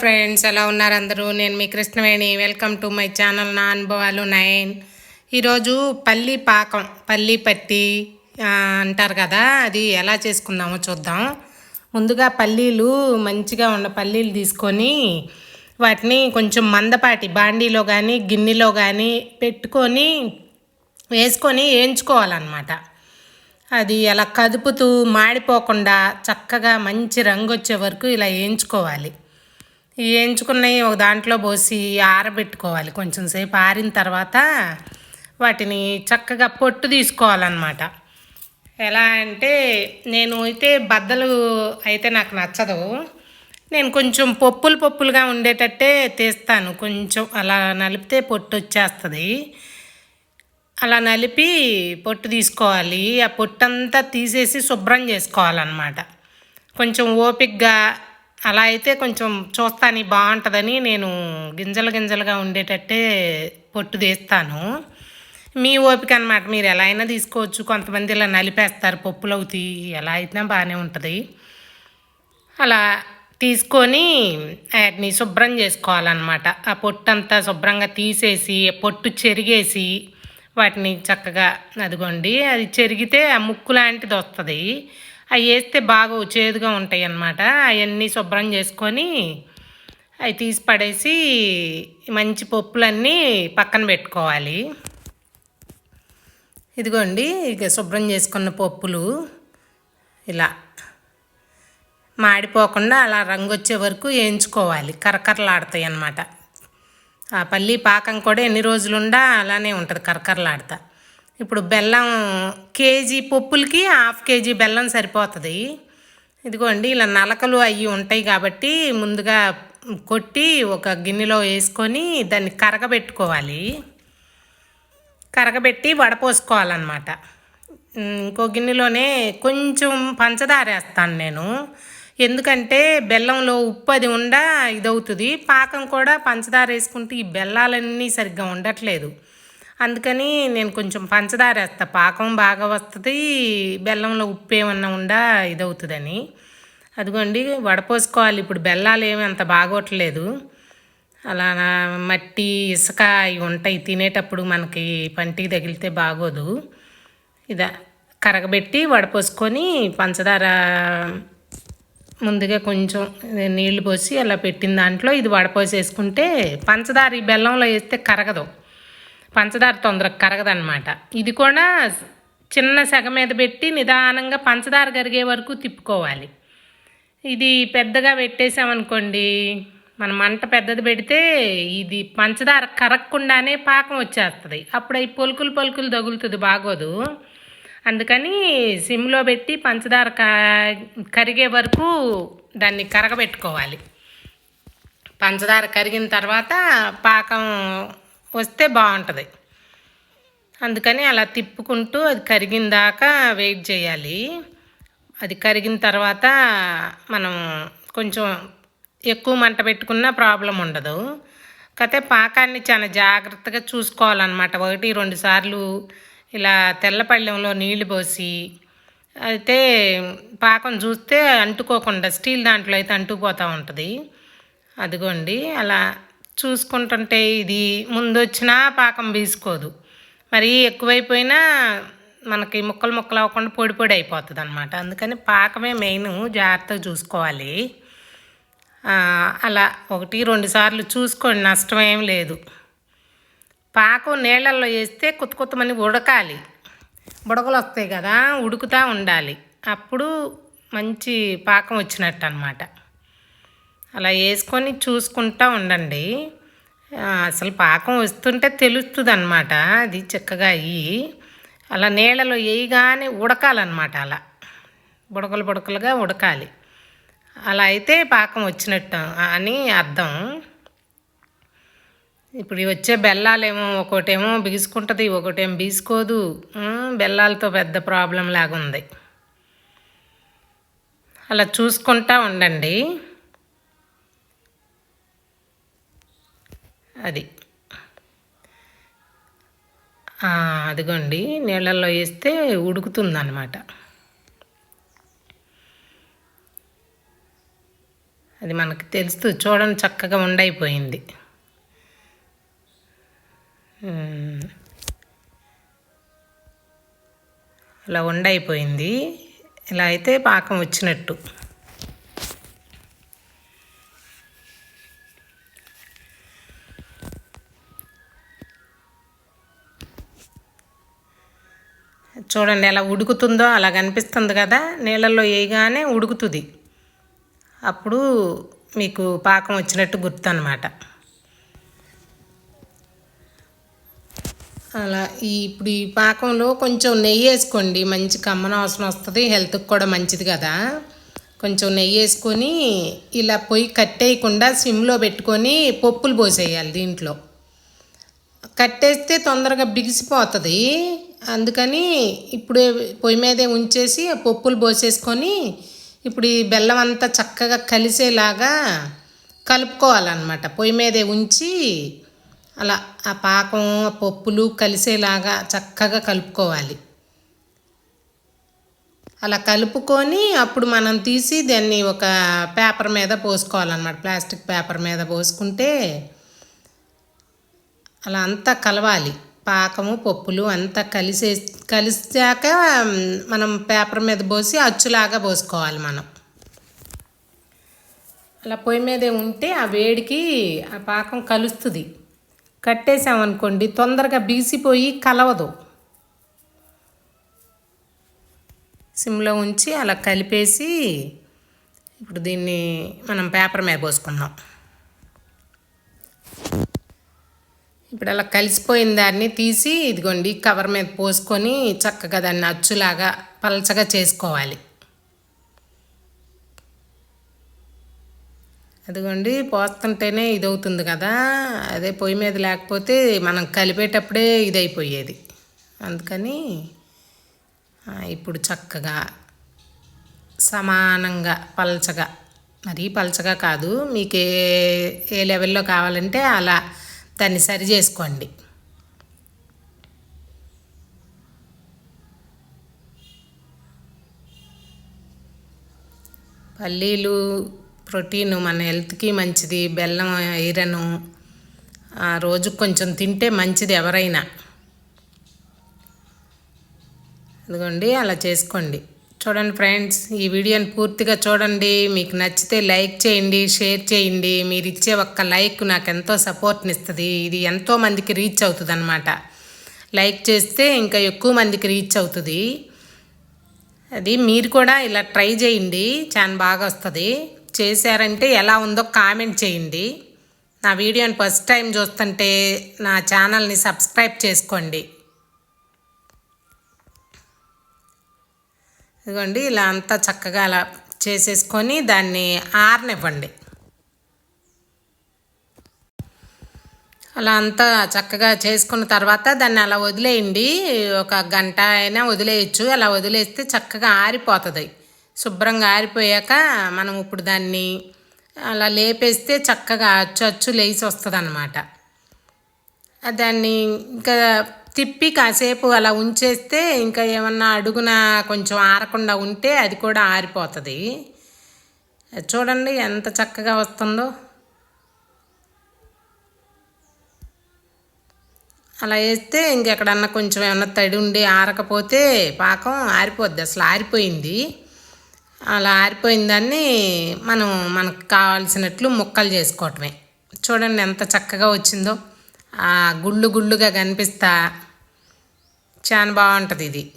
Friends ఎలా ఉన్నారు అందరూ? నేను మీ Krishnaveni. Welcome to my channel నా అనుభవాలు నైన్. ఈరోజు పల్లి పాకం పల్లి పట్టి అంటారు కదా అది ఎలా చేసుకుందామో చూద్దాం. ముందుగా పల్లీలు మంచిగా ఉన్న పల్లీలు తీసుకొని వాటిని కొంచెం మందపాటి బాండీలో కానీ గిన్నెలో కానీ పెట్టుకొని వేసుకొని వేయించుకోవాలన్నమాట. అది అలా కదుపుతూ మాడిపోకుండా చక్కగా మంచి రంగు వచ్చే వరకు ఇలా వేయించుకోవాలి. వేయించుకున్నవి ఒక దాంట్లో పోసి ఆరబెట్టుకోవాలి. కొంచెం సేపు ఆరిన తర్వాత వాటిని చక్కగా పొట్టు తీసుకోవాలన్నమాట. ఎలా అంటే నేను అయితే బద్దలు అయితే నాకు నచ్చదు. నేను కొంచెం పప్పులు పప్పులుగా ఉండేటట్టే తీస్తాను. కొంచెం అలా నలిపితే పొట్టు వచ్చేస్తుంది. అలా నలిపి పొట్టు తీసుకోవాలి. ఆ పొట్టు అంతా తీసేసి శుభ్రం చేసుకోవాలన్నమాట. కొంచెం ఓపిక్గా అలా అయితే కొంచెం చూస్తాను బాగుంటుందని నేను గింజలు గింజలుగా ఉండేటట్టే పొట్టు తీస్తాను. మీ ఓపిక అనమాట మీరు ఎలా అయినా తీసుకోవచ్చు. కొంతమంది ఇలా నలిపేస్తారు పప్పులు అవుతాయి ఎలా అయినా బాగానే ఉంటుంది. అలా తీసుకొని వాటిని శుభ్రం చేసుకోవాలన్నమాట. ఆ పొట్టు అంతా శుభ్రంగా తీసేసి పొట్టు చెరిగేసి వాటిని చక్కగా అదిగోండి అది చెరిగితే ఆ ముక్కు లాంటిది వస్తుంది. అవి వేస్తే బాగా చేదుగా ఉంటాయి అన్నమాట. అవన్నీ శుభ్రం చేసుకొని అవి తీసి పడేసి మంచి పప్పులన్నీ పక్కన పెట్టుకోవాలి. ఇదిగోండి ఇక శుభ్రం చేసుకున్న పప్పులు ఇలా మాడిపోకుండా అలా రంగు వచ్చే వరకు వేయించుకోవాలి. కరకరలాడతాయి అన్నమాట. ఆ పల్లి పాకం కూడా ఎన్ని రోజులుండా అలానే ఉంటుంది కరకరలాడతా. ఇప్పుడు బెల్లం కేజీ పప్పులకి హాఫ్ కేజీ బెల్లం సరిపోతుంది. ఇదిగోండి ఇలా నలకలు అవి ఉంటాయి కాబట్టి ముందుగా కొట్టి ఒక గిన్నెలో వేసుకొని దాన్ని కరగబెట్టుకోవాలి. కరగబెట్టి వడపోసుకోవాలన్నమాట ఇంకో గిన్నెలోనే కొంచెం పంచదార వేస్తాను నేను. ఎందుకంటే బెల్లంలో ఉప్పు అది ఉండ ఇదవుతుంది. పాకం కూడా పంచదార వేసుకుంటే ఈ బెల్లాలన్నీ సరిగ్గా ఉండట్లేదు. అందుకని నేను కొంచెం పంచదార వేస్తా పాకం బాగా వస్తుంది బెల్లంలో ఉప్పు ఏమన్నా ఉండా ఇదవుతుందని. అదిగోండి వడపోసుకోవాలి. ఇప్పుడు బెల్లాలు ఏమి అంత బాగోట్లేదు. అలా మట్టి ఇసుక ఇవి ఉంటాయి. తినేటప్పుడు మనకి పంటికి తగిలితే బాగోదు. ఇదా కరగబెట్టి వడపోసుకొని పంచదార ముందుగా కొంచెం నీళ్ళు పోసి అలా పెట్టిన దాంట్లో ఇది వడపోసేసుకుంటే పంచదార ఈ బెల్లంలో వేస్తే కరగదు. పంచదార తొందరగా కరగదనమాట ఇది కూడా చిన్న సెగ మీద పెట్టి నిదానంగా పంచదార కరిగే వరకు తిప్పుకోవాలి. ఇది పెద్దగా పెట్టేసామనుకోండి మన మంట పెద్దది పెడితే ఇది పంచదార కరగకుండానే పాకం వచ్చేస్తుంది. అప్పుడు అవి పొలుకులు పొలుకులు తగులుతుంది బాగోదు. అందుకని సిమ్లో పెట్టి పంచదార కరిగే వరకు దాన్ని కరగబెట్టుకోవాలి. పంచదార కరిగిన తర్వాత పాకం వస్తే బాగుంటుంది. అందుకని అలా తిప్పుకుంటూ అది కరిగిన దాకా వెయిట్ చేయాలి. అది కరిగిన తర్వాత మనం కొంచెం ఎక్కువ మంట పెట్టుకున్నా ప్రాబ్లం ఉండదు. కాకపోతే పాకాన్ని చాలా జాగ్రత్తగా చూసుకోవాలన్నమాట. ఒకటి రెండు సార్లు ఇలా తెల్లపళ్ళెంలో నీళ్ళు పోసి అయితే పాకం చూస్తే అంటుకోకుండా స్టీల్ దాంట్లో అయితే అంటుకుపోతూ ఉంటుంది. అదిగోండి అలా చూసుకుంటుంటే ఇది ముందు వచ్చినా పాకం బీసుకోదు. మరి ఎక్కువైపోయినా మనకి ముక్కలు ముక్కలు అవ్వకుండా పొడి పొడి అయిపోతుంది అనమాట అందుకని పాకమే మెయిన్ జాగ్రత్తగా చూసుకోవాలి. అలా ఒకటి రెండు సార్లు చూసుకోండి నష్టం ఏం లేదు. పాకం నీళ్ళల్లో వేస్తే కొత్త కొత్తమని ఉడకాలి. బుడగలు వస్తాయి కదా ఉడుకుతూ ఉండాలి. అప్పుడు మంచి పాకం వచ్చినట్టు అనమాట అలా వేసుకొని చూసుకుంటూ ఉండండి. అసలు పాకం వస్తుంటే తెలుస్తుంది అనమాట అది చక్కగా అయ్యి అలా నీళ్ళలో వేయగానే ఉడకాలన్నమాట అలా. బుడకలు బుడకలుగా ఉడకాలి. అలా అయితే పాకం వచ్చినట్టు అని అర్థం. ఇప్పుడు వచ్చే బెల్లాలేమో ఒకటేమో బిగుసుకుంటుంది ఒకటేమో బీసుకోదు బెల్లాలతో పెద్ద ప్రాబ్లం లాగా ఉంది అలా చూసుకుంటా ఉండండి అది ఆ, అదిగోండి నీళ్ళల్లో వేస్తే ఉడుకుతుందన్నమాట. అది మనకు తెలుస్తూ చూడండి చక్కగా ఉండైపోయింది. అలా ఉండైపోయింది. ఇలా అయితే పాకం వచ్చినట్టు. చూడండి ఎలా ఉడుకుతుందో అలా కనిపిస్తుంది కదా. నీళ్ళల్లో వేయగానే ఉడుకుతుంది. అప్పుడు మీకు పాకం వచ్చినట్టు గుర్తు అనమాట అలా ఈ ఇప్పుడు ఈ పాకంలో కొంచెం నెయ్యి వేసుకోండి. మంచి కమ్మన అవసరం వస్తుంది హెల్త్కి కూడా మంచిది కదా. కొంచెం నెయ్యి వేసుకొని ఇలా పొయ్యి కట్టేయకుండా సిమ్లో పెట్టుకొని పప్పులు పోసేయాలి దీంట్లో. కట్టేస్తే తొందరగా బిగిసిపోతుంది. అందుకని ఇప్పుడే పొయ్యి మీదే ఉంచేసి ఆ పప్పులు పోసేసుకొని ఇప్పుడు ఈ బెల్లం అంతా చక్కగా కలిసేలాగా కలుపుకోవాలన్నమాట. పొయ్యి మీదే ఉంచి అలా ఆ పాకం పప్పులు కలిసేలాగా చక్కగా కలుపుకోవాలి. అలా కలుపుకొని అప్పుడు మనం తీసి దాన్ని ఒక పేపర్ మీద పోసుకోవాలన్నమాట. ప్లాస్టిక్ పేపర్ మీద పోసుకుంటే అలా అంతా కలవాలి. పాకము పప్పులు అంతా కలిసే కలిసాక మనం పేపర్ మీద పోసి అచ్చులాగా పోసుకోవాలి మనం. అలా పొయ్యి మీదే ఉంటే ఆ వేడికి ఆ పాకం కలుస్తుంది. కట్టేసామనుకోండి తొందరగా బీసిపోయి కలవదు. సిమ్లో ఉంచి అలా కలిపేసి ఇప్పుడు దీన్ని మనం పేపర్ మీద పోసుకుందాం. ఇప్పుడు అలా కలిసిపోయిన దాన్ని తీసి ఇదిగోండి కవర్ మీద పోసుకొని చక్కగా దాన్ని అచ్చులాగా పలచగా చేసుకోవాలి. అదిగోండి పోస్తుంటేనే ఇది అవుతుంది కదా. అదే పొయ్యి మీద లేకపోతే మనం కలిపేటప్పుడే ఇది అయిపోయేది అందుకని ఇప్పుడు చక్కగా సమానంగా పలచగా మరీ పలచగా కాదు మీకు ఏ ఏ లెవెల్లో కావాలంటే అలా దాన్ని సరి చేసుకోండి. పల్లీలు ప్రోటీన్ మన హెల్త్కి మంచిది బెల్లం ఐరన్ రోజు కొంచెం తింటే మంచిది ఎవరైనా. అదిగోండి అలా చేసుకోండి. చూడండి ఫ్రెండ్స్ ఈ వీడియోని పూర్తిగా చూడండి. మీకు నచ్చితే లైక్ చేయండి షేర్ చేయండి. మీరు ఇచ్చే ఒక్క లైక్ నాకు ఎంతో సపోర్ట్ని ఇస్తుంది. ఇది ఎంతో మందికి రీచ్ అవుతుంది అనమాట లైక్ చేస్తే ఇంకా ఎక్కువ మందికి రీచ్ అవుతుంది. అది మీరు కూడా ఇలా ట్రై చేయండి. చాలా బాగా వస్తుంది. చేశారంటే ఎలా ఉందో కామెంట్ చేయండి. నా వీడియోని ఫస్ట్ టైం చూస్తుంటే నా ఛానల్ని సబ్స్క్రైబ్ చేసుకోండి. ఇదిగోండి ఇలా అంతా చక్కగా అలా చేసేసుకొని దాన్ని ఆరనివ్వండి. అలా అంతా చక్కగా చేసుకున్న తర్వాత దాన్ని అలా వదిలేయండి. ఒక గంట అయినా వదిలేయచ్చు. అలా వదిలేస్తే చక్కగా ఆరిపోతుంది. శుభ్రంగా ఆరిపోయాక మనం ఇప్పుడు దాన్ని అలా లేపేస్తే చక్కగా అచ్చు అచ్చు లేచి వస్తుంది అనమాట దాన్ని ఇంకా తిప్పి కాసేపు అలా ఉంచేస్తే ఇంకా ఏమన్నా అడుగున కొంచెం ఆరకుండా ఉంటే అది కూడా ఆరిపోతుంది. చూడండి ఎంత చక్కగా వస్తుందో. అలా వేస్తే ఇంకెక్కడన్నా కొంచెం ఏమన్నా తడి ఉండి ఆరకపోతే పాకం ఆరిపోద్ది అసలు ఆరిపోయింది. అలా ఆరిపోయిన దాన్ని మనం మనకు కావాల్సినట్లు ముక్కలు చేసుకోవటమే. చూడండి ఎంత చక్కగా వచ్చిందో. ఆ గుళ్ళు గుళ్ళుగా కనిపిస్తా చాలా బాగుంటుంది ఇది.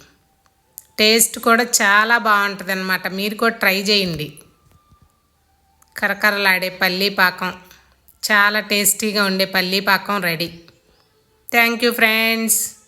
టేస్ట్ కూడా చాలా బాగుంటుంది అనమాట మీరు కూడా ట్రై చేయండి. కరకరలాడే పల్లీ పాకం. చాలా టేస్టీగా ఉండే పల్లీ పాకం రెడీ. Thank you friends.